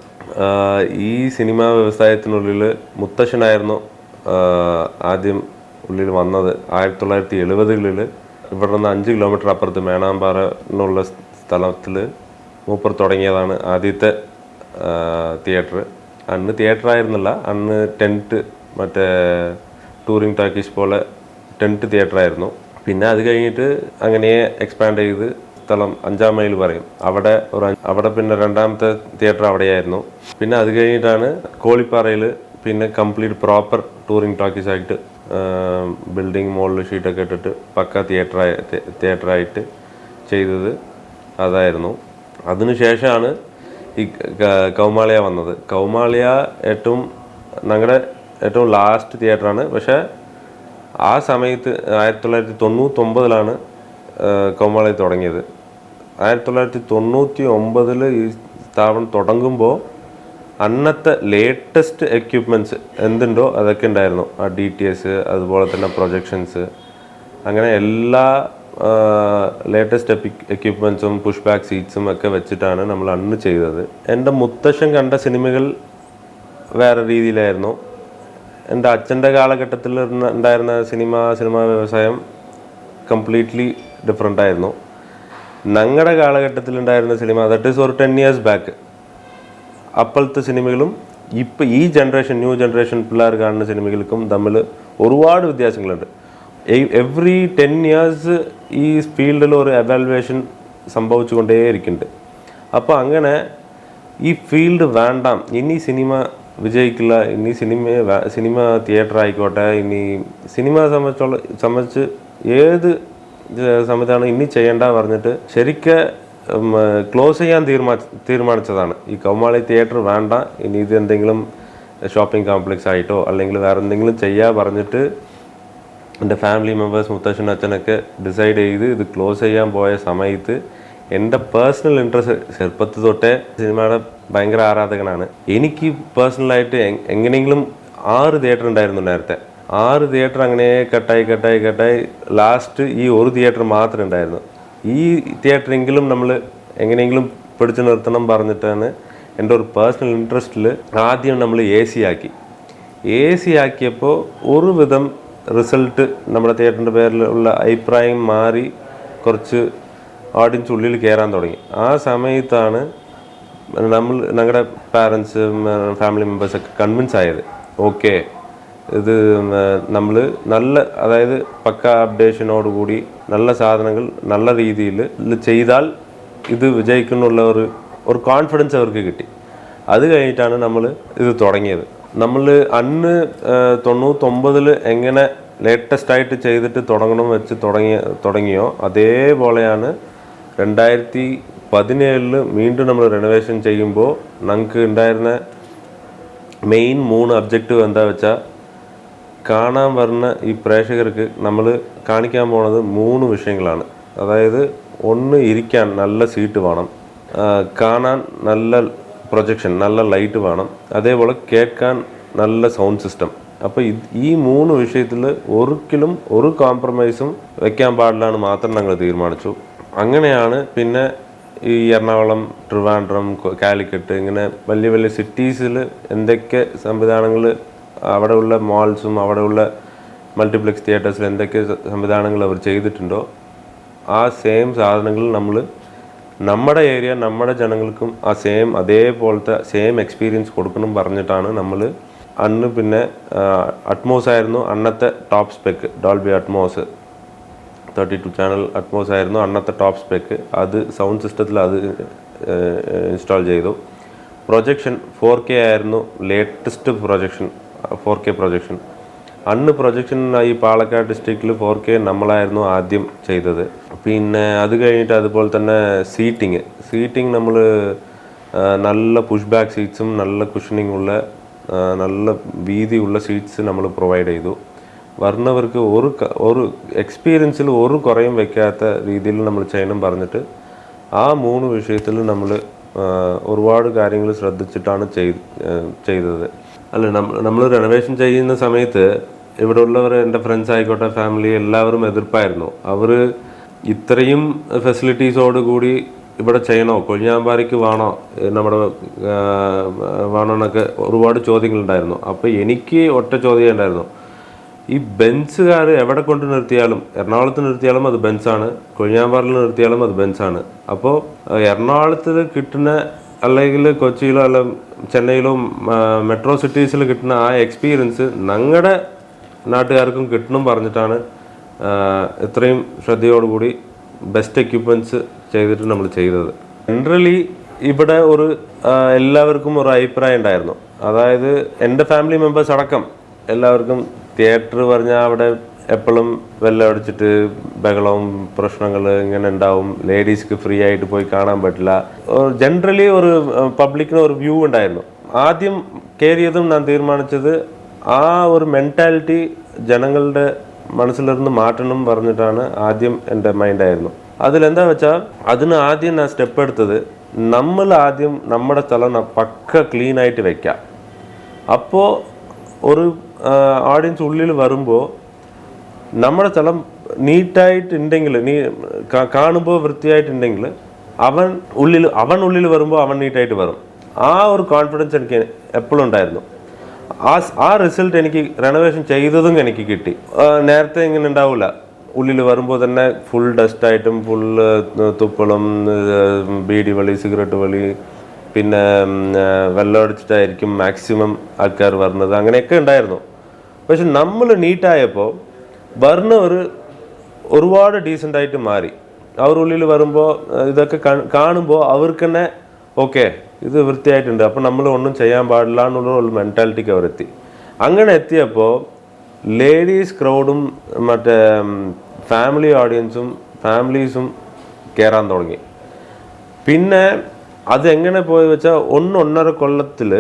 ഈ സിനിമാ വ്യവസായത്തിനുള്ളിൽ മുത്തശ്ശനായിരുന്നു ആദ്യം ഉള്ളിൽ വന്നത്. ആയിരത്തി തൊള്ളായിരത്തി എഴുപതുകളിൽ ഇവിടെ നിന്ന് അഞ്ച് കിലോമീറ്റർ അപ്പുറത്ത് മേണാമ്പാറ എന്നുള്ള സ്ഥലത്തിൽ മൂപ്പർ തുടങ്ങിയതാണ് ആദ്യത്തെ തിയേറ്റർ അന്ന് തിയേറ്റർ ആയിരുന്നില്ല. അന്ന് ടെന്റ് മറ്റേ ടൂറിംഗ് ടാക്കീസ് പോലെ ടെന്റ് തിയേറ്റർ ആയിരുന്നു. പിന്നെ അത് കഴിഞ്ഞിട്ട് അങ്ങനെ എക്സ്പാൻഡ് ചെയ്ത് സ്ഥലം അഞ്ചാം മൈൽ പറയും. അവിടെ ഒരു അവിടെ പിന്നെ രണ്ടാമത്തെ തിയേറ്റർ അവിടെയായിരുന്നു. പിന്നെ അത് കഴിഞ്ഞിട്ടാണ് കോളിപ്പാറയിൽ പിന്നെ കംപ്ലീറ്റ് പ്രോപ്പർ ടൂറിംഗ് ടാക്കീസ് ആയിട്ട് ബിൽഡിംഗ് മുകളിൽ ഷീറ്റൊക്കെ ഇട്ടിട്ട് പക്ക തിയേറ്റർ തിയേറ്ററായിട്ട് ചെയ്തത് അതായിരുന്നു. അതിനുശേഷമാണ് ഈ കൗമാളിയ വന്നത്. കൗമാളിയ ഏറ്റവും ഞങ്ങളുടെ ഏറ്റവും ലാസ്റ്റ് തിയേറ്ററാണ് പക്ഷേ ആ സമയത്ത് ആയിരത്തി തൊള്ളായിരത്തി തൊണ്ണൂറ്റൊമ്പതിലാണ് കൗമാളി തുടങ്ങിയത്. ആയിരത്തി തൊള്ളായിരത്തി തൊണ്ണൂറ്റി ഒമ്പതിൽ ഈ സ്ഥാപനം തുടങ്ങുമ്പോൾ അന്നത്തെ ലേറ്റസ്റ്റ് എക്യുപ്മെന്റ്സ് എന്തുണ്ടോ അതൊക്കെ ഉണ്ടായിരുന്നു. ആ ഡി ടി എസ് അതുപോലെ തന്നെ പ്രൊജക്ഷൻസ് അങ്ങനെ എല്ലാ ലേറ്റസ്റ്റ് എക്യുപ്മെൻസും പുഷ് ബാക്ക് സീറ്റ്സും ഒക്കെ വെച്ചിട്ടാണ് നമ്മൾ അന്ന് ചെയ്തത്. എന്റെ മുത്തശ്ശൻ കണ്ട സിനിമകൾ വേറെ രീതിയിലായിരുന്നു. എന്റെ അച്ഛന്റെ കാലഘട്ടത്തിൽ ഉണ്ടായിരുന്ന സിനിമ സിനിമാ വ്യവസായം കംപ്ലീറ്റ്ലി ഡിഫറെന്റ് ആയിരുന്നു. ഞങ്ങളുടെ കാലഘട്ടത്തിൽ ഉണ്ടായിരുന്ന സിനിമ ദറ്റ് ഈസ് ഒരു ടെൻ ഇയേഴ്സ് ബാക്ക് അപ്പോഴത്തെ സിനിമകളും ഇപ്പം ഈ ജനറേഷൻ ന്യൂ ജനറേഷൻ പിള്ളേർ കാണുന്ന സിനിമകൾക്കും തമ്മിൽ ഒരുപാട് വ്യത്യാസങ്ങളുണ്ട്. എവറി ടെൻ ഇയേഴ്സ് ഈ ഫീൽഡിൽ ഒരു എവാലുവേഷൻ സംഭവിച്ചുകൊണ്ടേയിരിക്കുന്നുണ്ട്. അപ്പോൾ അങ്ങനെ ഈ ഫീൽഡ് വേണ്ട. ഇനി സിനിമ വിജയിക്കില്ല ഇനി സിനിമ സിനിമ തിയേറ്റർ ആയിക്കോട്ടെ ഇനി സിനിമ സംബന്ധിച്ചുള്ള സംബന്ധിച്ച് ഏത് സമയത്താണ് ഇനി ചെയ്യേണ്ട പറഞ്ഞിട്ട് ശരിക്ക് ക്ലോസ് ചെയ്യാൻ തീരുമാ തീരുമാനിച്ചതാണ്. ഈ കൗമാളി തിയേറ്റർ വേണ്ട ഇനി ഇത് എന്തെങ്കിലും ഷോപ്പിംഗ് കോംപ്ലക്സ് ആയിട്ടോ അല്ലെങ്കിൽ വേറെ എന്തെങ്കിലും ചെയ്യാ പറഞ്ഞിട്ട് എന്റെ ഫാമിലി മെമ്പേഴ്സ് മുത്തശ്ശനും അച്ഛനൊക്കെ ഡിസൈഡ് ചെയ്ത് ഇത് ക്ലോസ് ചെയ്യാൻ പോയ സമയത്ത് എന്റെ പേഴ്സണൽ ഇൻട്രസ്റ്റ് ചെറുപ്പത്തിൽ തൊട്ടേ സിനിമയുടെ ഭയങ്കര ആരാധകനാണ്. എനിക്ക് പേഴ്സണലായിട്ട് എങ്ങനെയെങ്കിലും ആറ് തിയേറ്റർ ഉണ്ടായിരുന്നു നേരത്തെ. ആറ് തിയേറ്റർ അങ്ങനെ കട്ടായി കട്ടായി കട്ടായി ലാസ്റ്റ് ഈ ഒരു തിയേറ്റർ മാത്രമേ ഉണ്ടായിരുന്നു. ഈ തിയേറ്ററെങ്കിലും നമ്മൾ എങ്ങനെയെങ്കിലും പിടിച്ചു നിർത്തണം പറഞ്ഞിട്ടാണ് എന്റെ ഒരു പേഴ്സണൽ ഇൻട്രസ്റ്റിൽ ആദ്യം നമ്മൾ എ സി ആക്കി. എ സി ആക്കിയപ്പോൾ ഒരു വിധം റിസൾട്ട് നമ്മുടെ തിയേറ്ററിന്റെ പേരിലുള്ള അഭിപ്രായം മാറി കുറച്ച് ഓഡിയൻസ് ഉള്ളിൽ കയറാൻ തുടങ്ങി. ആ സമയത്താണ് നമ്മൾ ഞങ്ങളുടെ പാരൻസ് ഫാമിലി മെമ്പേഴ്സൊക്കെ കൺവിൻസ് ആയത്. ഓക്കെ ഇത് നമ്മൾ നല്ല അതായത് പക്ക അപ്ഡേഷനോടുകൂടി നല്ല സാധനങ്ങൾ നല്ല രീതിയിൽ ചെയ്താൽ ഇത് വിജയിക്കുന്നുള്ള ഒരു ഒരു കോൺഫിഡൻസ് അവർക്ക് കിട്ടി. അത് കഴിഞ്ഞിട്ടാണ് നമ്മൾ ഇത് തുടങ്ങിയത്. നമ്മൾ അന്ന് തൊണ്ണൂറ്റൊമ്പതിൽ എങ്ങനെ ലേറ്റസ്റ്റ് ആയിട്ട് ചെയ്തിട്ട് തുടങ്ങണം വെച്ച് തുടങ്ങിയ തുടങ്ങിയോ? അതേപോലെയാണ് രണ്ടായിരത്തി പതിനേഴിൽ വീണ്ടും നമ്മൾ റെനോവേഷൻ ചെയ്യുമ്പോൾ നമുക്ക് ഉണ്ടായിരുന്ന മെയിൻ മൂന്ന് ഒബ്ജക്റ്റീവ് എന്താ വെച്ചാൽ കാണാൻ വരുന്ന ഈ പ്രേക്ഷകർക്ക് നമ്മൾ കാണിക്കാൻ പോണത് മൂന്ന് വിഷയങ്ങളാണ്. അതായത് ഒന്ന് ഇരിക്കാൻ നല്ല സീറ്റ് വേണം. കാണാൻ നല്ല പ്രൊജക്ഷൻ നല്ല ലൈറ്റ് വേണം. അതേപോലെ കേൾക്കാൻ നല്ല സൗണ്ട് സിസ്റ്റം അപ്പോൾ ഈ മൂന്ന് വിഷയത്തിൽ ഒരിക്കലും ഒരു കോംപ്രമൈസും വെക്കാൻ പാടില്ലാന്ന് മാത്രം ഞങ്ങൾ തീരുമാനിച്ചു. അങ്ങനെയാണ് പിന്നെ ഈ എറണാകുളം ട്രിവാൻഡ്രം കാലിക്കറ്റ് ഇങ്ങനെ വലിയ വലിയ സിറ്റീസിൽ എന്തൊക്കെ സംവിധാനങ്ങൾ അവിടെയുള്ള മാൾസും അവിടെയുള്ള മൾട്ടിപ്ലക്സ് തിയേറ്റേഴ്സിൽ എന്തൊക്കെ സംവിധാനങ്ങൾ അവർ ചെയ്തിട്ടുണ്ടോ ആ സെയിം സാധനങ്ങൾ നമ്മൾ നമ്മുടെ ഏരിയ നമ്മുടെ ജനങ്ങൾക്കും ആ സെയിം അതേപോലത്തെ സെയിം എക്സ്പീരിയൻസ് കൊടുക്കണം പറഞ്ഞിട്ടാണ് നമ്മൾ അന്ന് പിന്നെ അറ്റ്മോസ് ആയിരുന്നു അന്നത്തെ top spec Dolby Atmos thirty two channel Atmos ആയിരുന്നു അന്നത്തെ ടോപ്പ് സ്പെക്ക് അത് സൗണ്ട് സിസ്റ്റത്തിൽ അത് ഇൻസ്റ്റാൾ ചെയ്തു. പ്രൊജക്ഷൻ ഫോർ കെ ആയിരുന്നു latest projection four K projection അന്ന് പ്രൊജക്ഷൻ ഈ പാലക്കാട് ഡിസ്ട്രിക്റ്റിൽ ഫോർ കെ നമ്മളായിരുന്നു ആദ്യം ചെയ്തത്. പിന്നെ അത് കഴിഞ്ഞിട്ട് അതുപോലെ തന്നെ സീറ്റിങ് സീറ്റിംഗ് നമ്മൾ നല്ല പുഷ് ബാക്ക് സീറ്റ്സും നല്ല കുഷനിങ് ഉള്ള നല്ല വീതിയുള്ള സീറ്റ്സ് നമ്മൾ പ്രൊവൈഡ് ചെയ്തു. വരുന്നവർക്ക് ഒരു ഒരു എക്സ്പീരിയൻസിൽ ഒരു കുറയും വെക്കാത്ത രീതിയിൽ നമ്മൾ ചെയ്യണം പറഞ്ഞിട്ട് ആ മൂന്ന് വിഷയത്തിൽ നമ്മൾ ഒരുപാട് കാര്യങ്ങൾ ശ്രദ്ധിച്ചിട്ടാണ് ചെയ്ത് ചെയ്തത്. അല്ല നമ്മൾ റെനോവേഷൻ ചെയ്യുന്ന സമയത്ത് ഇവിടെ ഉള്ളവർ എന്റെ ഫ്രണ്ട്സ് ആയിക്കോട്ടെ ഫാമിലി എല്ലാവരും എതിർപ്പായിരുന്നു. അവർ ഇത്രയും ഫെസിലിറ്റീസോട് കൂടി ഇവിടെ ചെയ്യണോ? കൊഴിഞ്ഞാമ്പാറയ്ക്ക് വേണോ? നമ്മുടെ ആ, വേണോ എന്നൊക്കെ ഒരുപാട് ചോദ്യങ്ങളുണ്ടായിരുന്നു. അപ്പോൾ എനിക്ക് ഒറ്റ ചോദ്യം ഉണ്ടായിരുന്നു. ഈ ബെൻസുകാർ എവിടെ കൊണ്ട് നിർത്തിയാലും എറണാകുളത്ത് നിർത്തിയാലും അത് ബെൻസാണ് കൊഴിഞ്ഞാമ്പാറിൽ നിർത്തിയാലും അത് ബെൻസാണ്. അപ്പോൾ എറണാകുളത്ത് കിട്ടുന്ന അല്ലെങ്കിൽ കൊച്ചിയിലോ അല്ല ചെന്നൈയിലോ മെട്രോ സിറ്റീസിൽ കിട്ടുന്ന ആ എക്സ്പീരിയൻസ് ഞങ്ങളുടെ നാട്ടുകാർക്കും കിട്ടണം പറഞ്ഞിട്ടാണ് ഇത്രയും ശ്രദ്ധയോടുകൂടി ബെസ്റ്റ് എക്യുപ്മെന്റ്സ് ചെയ്തിട്ട് നമ്മൾ ചെയ്തത്. ജനറലി ഇവിടെ ഒരു എല്ലാവർക്കും ഒരു അഭിപ്രായം ഉണ്ടായിരുന്നു. അതായത് എന്റെ ഫാമിലി മെമ്പേഴ്സ് അടക്കം എല്ലാവർക്കും തിയേറ്റർ പറഞ്ഞാൽ അവിടെ എപ്പോഴും വെള്ളം അടിച്ചിട്ട് ബഹളവും പ്രശ്നങ്ങൾ ഇങ്ങനെ ഉണ്ടാവും. ലേഡീസ്ക്ക് ഫ്രീ ആയിട്ട് പോയി കാണാൻ പറ്റില്ല. ജനറലി ഒരു പബ്ലിക്കിന് ഒരു വ്യൂ ഉണ്ടായിരുന്നു. ആദ്യം കയറിയതും ഞാൻ തീരുമാനിച്ചത് ആ ഒരു മെന്റാലിറ്റി ജനങ്ങളുടെ മനസ്സിലിരുന്ന് മാറ്റണം പറഞ്ഞിട്ടാണ് ആദ്യം എന്റെ മൈൻഡായിരുന്നു അതിലെന്താ വെച്ചാൽ അതിന് ആദ്യം ഞാൻ സ്റ്റെപ്പ് എടുത്തത് നമ്മൾ ആദ്യം നമ്മുടെ സ്ഥലം പക്ക ക്ലീൻ ആയിട്ട് വെക്കാം. അപ്പോൾ ഒരു ഓഡിയൻസ് ഉള്ളിൽ വരുമ്പോൾ നമ്മുടെ സ്ഥലം നീറ്റായിട്ടുണ്ടെങ്കിൽ നീ കാണുമ്പോൾ വൃത്തിയായിട്ടുണ്ടെങ്കിൽ അവൻ ഉള്ളിൽ അവൻ ഉള്ളിൽ വരുമ്പോൾ അവൻ നീറ്റായിട്ട് വരും. ആ ഒരു കോൺഫിഡൻസ് എനിക്ക് എപ്പോഴും ഉണ്ടായിരുന്നു. ആ ആ റിസൾട്ട് എനിക്ക് റെനോവേഷൻ ചെയ്തതും എനിക്ക് കിട്ടി. നേരത്തെ ഇങ്ങനെ ഉണ്ടാവില്ല ഉള്ളിൽ വരുമ്പോൾ തന്നെ ഫുൾ ഡസ്റ്റായിട്ടും ഫുൾ തുപ്പളും ബീഡി വളി സിഗരറ്റ് വളി പിന്നെ വെള്ളം അടിച്ചിട്ടായിരിക്കും മാക്സിമം ആൾക്കാർ വരുന്നത്. അങ്ങനെയൊക്കെ ഉണ്ടായിരുന്നു. പക്ഷെ നമ്മൾ നീറ്റായപ്പോൾ വരുന്ന ഒരു ഒരുപാട് ഡീസന്റ് ആയിട്ട് മാറി. അവർ ഉള്ളിൽ വരുമ്പോൾ ഇതൊക്കെ കാണുമ്പോൾ അവർക്ക് തന്നെ ഓക്കെ ഇത് വൃത്തിയായിട്ടുണ്ട്. അപ്പം നമ്മൾ ഒന്നും ചെയ്യാൻ പാടില്ല എന്നുള്ള ഒരു മെന്റാലിറ്റിക്ക് അവരെത്തി. അങ്ങനെ എത്തിയപ്പോൾ ലേഡീസ് ക്രൗഡും മറ്റേ ഫാമിലി ഓഡിയൻസും ഫാമിലീസും കയറാൻ തുടങ്ങി. പിന്നെ അത് എങ്ങനെ പോയി വെച്ചാൽ ഒന്ന് ഒന്നര കൊല്ലത്തിൽ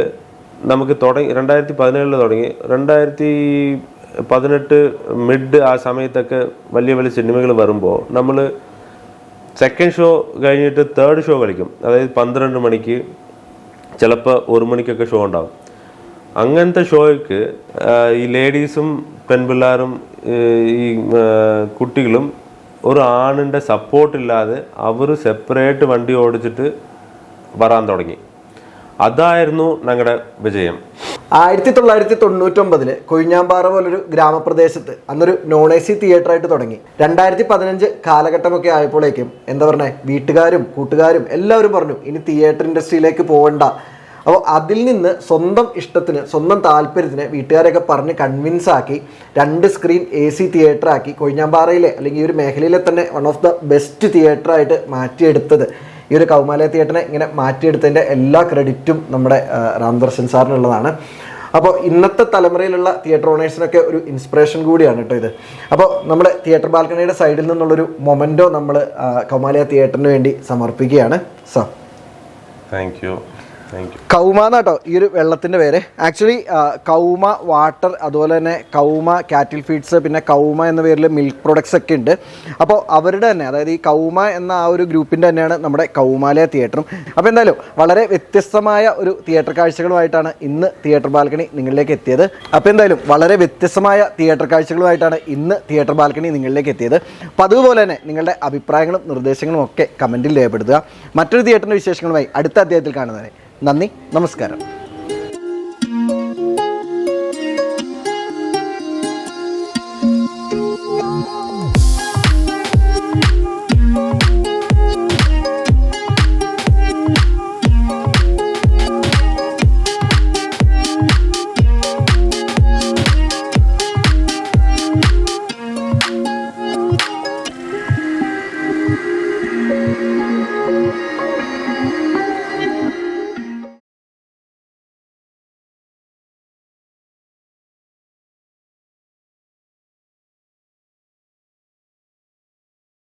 നമുക്ക് തുടങ്ങി രണ്ടായിരത്തി പതിനേഴിൽ തുടങ്ങി. രണ്ടായിരത്തി പതിനെട്ട് മിഡ് ആ സമയത്തൊക്കെ വലിയ വലിയ സിനിമകൾ വരുമ്പോൾ നമ്മൾ സെക്കൻഡ് ഷോ കഴിഞ്ഞിട്ട് തേർഡ് ഷോ കളിക്കും. അതായത് പന്ത്രണ്ട് മണിക്ക് ചിലപ്പോൾ ഒരു മണിക്കൊക്കെ ഷോ ഉണ്ടാവും. അങ്ങനത്തെ ഷോയ്ക്ക് ഈ ലേഡീസും പെൺപിള്ളേരും ഈ കുട്ടികളും ഒരു ആണിന്റെ സപ്പോർട്ടില്ലാതെ അവർ സെപ്പറേറ്റ് വണ്ടി ഓടിച്ചിട്ട് വരാൻ തുടങ്ങി. അതായിരുന്നു ഞങ്ങളുടെ വിജയം. ആയിരത്തി തൊള്ളായിരത്തി തൊണ്ണൂറ്റൊമ്പതിൽ കൊഴിഞ്ഞാമ്പാറ പോലൊരു ഗ്രാമപ്രദേശത്ത് അന്നൊരു നോൺ എ സി തിയേറ്റർ ആയിട്ട് തുടങ്ങി. രണ്ടായിരത്തി പതിനഞ്ച് കാലഘട്ടമൊക്കെ ആയപ്പോഴേക്കും എന്താ പറഞ്ഞേ വീട്ടുകാരും കൂട്ടുകാരും എല്ലാവരും പറഞ്ഞു ഇനി തിയേറ്റർ ഇൻഡസ്ട്രിയിലേക്ക് പോകണ്ട അപ്പോൾ അതിൽ നിന്ന് സ്വന്തം ഇഷ്ടത്തിന് സ്വന്തം താല്പര്യത്തിന് വീട്ടുകാരെയൊക്കെ പറഞ്ഞ് കൺവിൻസ് ആക്കി രണ്ട് സ്ക്രീൻ എ സി തിയേറ്റർ ആക്കി കൊഴിഞ്ഞാമ്പാറയിലെ അല്ലെങ്കിൽ ഈ ഒരു മേഖലയിലെ തന്നെ വൺ ഓഫ് ദ ബെസ്റ്റ് തിയേറ്ററായിട്ട് മാറ്റിയെടുത്തത്. ഈ ഒരു കൗമാലയ തിയേറ്ററിനെ ഇങ്ങനെ മാറ്റിയെടുത്തതിന്റെ എല്ലാ ക്രെഡിറ്റും നമ്മുടെ രാംദർശൻ സാറിനുള്ളതാണ്. അപ്പോൾ ഇന്നത്തെ തലമുറയിലുള്ള തിയേറ്റർ ഓണേഴ്സിനൊക്കെ ഒരു ഇൻസ്പിറേഷൻ കൂടിയാണ് കേട്ടോ ഇത്. അപ്പോൾ നമ്മുടെ തിയേറ്റർ ബാൽക്കണിയുടെ സൈഡിൽ നിന്നുള്ളൊരു മൊമെന്റോ നമ്മൾ കൗമാലയ തിയേറ്ററിന് വേണ്ടി സമർപ്പിക്കുകയാണ്. സാർ. താങ്ക് യു കൗമ എന്നാട്ടോ ഈ ഒരു വെള്ളത്തിന്റെ പേര്. ആക്ച്വലി കൗമ വാട്ടർ അതുപോലെ തന്നെ കൗമ കാറ്റിൽ ഫീഡ്സ് പിന്നെ കൗമ എന്ന പേരിൽ മിൽക്ക് പ്രൊഡക്ട്സ് ഒക്കെ ഉണ്ട്. അപ്പോൾ അവരുടെ തന്നെ അതായത് ഈ കൗമ എന്ന ആ ഒരു ഗ്രൂപ്പിന്റെ തന്നെയാണ് നമ്മുടെ കൗമാലയ തിയേറ്ററും അപ്പോൾ എന്തായാലും വളരെ വ്യത്യസ്തമായ ഒരു തിയേറ്റർ കാഴ്ചകളുമായിട്ടാണ് ഇന്ന് തിയേറ്റർ ബാൽക്കണി നിങ്ങളിലേക്ക് എത്തിയത്. അപ്പോൾ എന്തായാലും വളരെ വ്യത്യസ്തമായ തിയേറ്റർ കാഴ്ചകളുമായിട്ടാണ് ഇന്ന് തിയേറ്റർ ബാൽക്കണി നിങ്ങളിലേക്ക് എത്തിയത്. അപ്പോൾ അതുപോലെ തന്നെ നിങ്ങളുടെ അഭിപ്രായങ്ങളും നിർദ്ദേശങ്ങളും ഒക്കെ കമന്റിൽ രേഖപ്പെടുത്തുക. മറ്റൊരു തിയേറ്ററിന്റെ വിശേഷങ്ങളുമായി അടുത്ത അധ്യായത്തിൽ കാണുന്നവരെ. നന്ദി നമസ്കാരം.